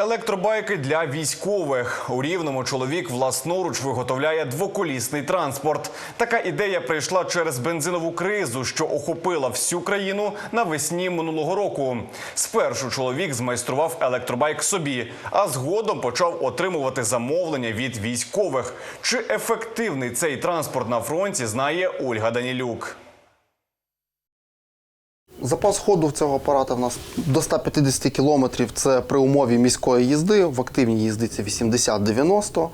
Електробайки для військових у рівному чоловік власноруч виготовляє двоколісний транспорт. Така ідея прийшла через бензинову кризу, що охопила всю країну навесні минулого року. Спершу чоловік змайстрував електробайк собі, а згодом почав отримувати замовлення від військових. Чи ефективний цей транспорт на фронті, знає Ольга Данілюк. Запас ходу в цього апарата в нас до 150 кілометрів. Це при умові міської їзди. В активній їзді це 80-90.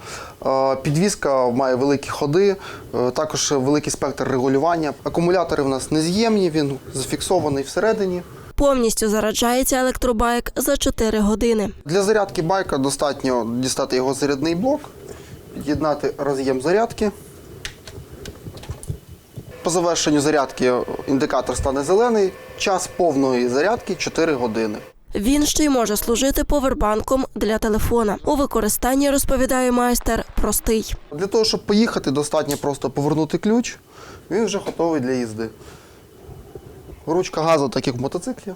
Е, Підвізка має великі ходи, е, також великий спектр регулювання. Акумулятори в нас нез'ємні, він зафіксований всередині. Повністю заряджається електробайк за 4 години. Для зарядки байка достатньо дістати його зарядний блок, під'єднати роз'єм зарядки. По завершенню зарядки індикатор стане зелений. Час повної зарядки 4 години. Він ще й може служити повербанком для телефона. У використанні розповідає майстер простий. Для того, щоб поїхати, достатньо просто повернути ключ. Він вже готовий для їзди. Ручка газу, так як в мотоциклі.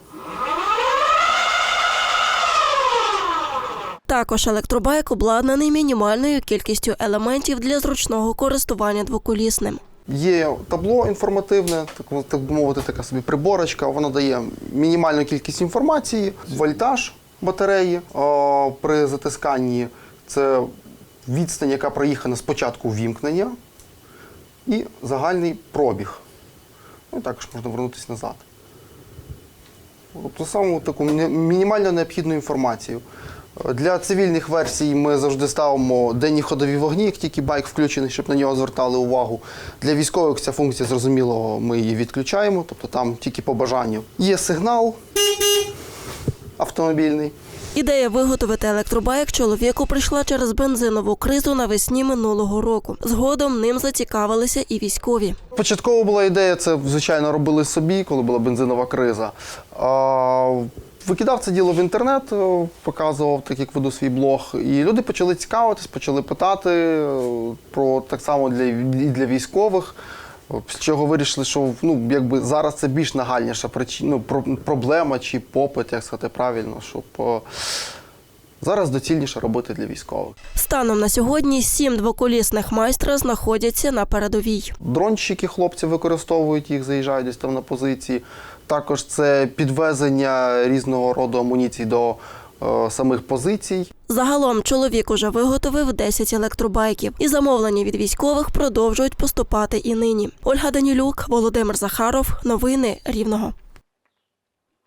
Також електробайк обладнаний мінімальною кількістю елементів для зручного користування двоколісним. Є табло інформативне, так, так би мовити, така собі приборочка. Вона дає мінімальну кількість інформації, вольтаж батареї о, при затисканні. Це відстань, яка проїхана з початку ввімкнення, і загальний пробіг. Ну, і також можна вернутися назад. Тобто саму таку міні- мінімально необхідну інформацію. Для цивільних версій ми завжди ставимо денні ходові вогні, як тільки байк включений, щоб на нього звертали увагу. Для військових ця функція, зрозуміло, ми її відключаємо, тобто там тільки по бажанню. Є сигнал автомобільний. Ідея виготовити електробайк чоловіку прийшла через бензинову кризу навесні минулого року. Згодом ним зацікавилися і військові. Початково була ідея, це звичайно робили собі, коли була бензинова криза. Викидав це діло в інтернет, е, показував, так як веду свій блог. І люди почали цікавитись, почали питати е, про так само для, і для військових. Після чого вирішили, що ну, якби зараз це більш нагальніша причина, ну, про- проблема чи попит, як сказати правильно, щоб е, зараз доцільніше робити для військових. Станом на сьогодні сім двоколісних майстра знаходяться на передовій. Дронщики хлопці використовують їх, заїжджають десь там на позиції. Також це підвезення різного роду амуніцій до самих позицій. Загалом чоловік уже виготовив 10 електробайків, і замовлення від військових продовжують поступати і нині. Ольга Данілюк, Володимир Захаров. Новини Рівного.